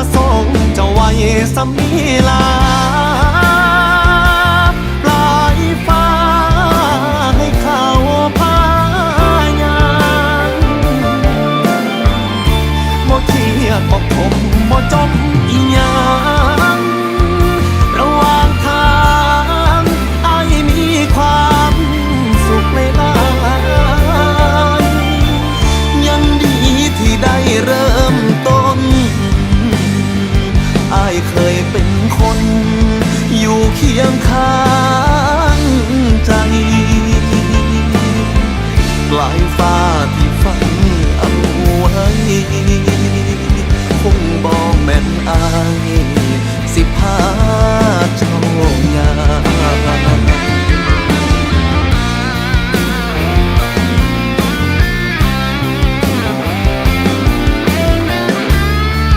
มาส่งเจ้าไว้สมีลาปลายฟ้าให้เขาพายางบ่เครียดบ่ขมบ่จม เคยเป็นคน อยู่เคียงข้างใจปลายฟ้าที่ฝันเอาไว้ คงบอกแม่นอาย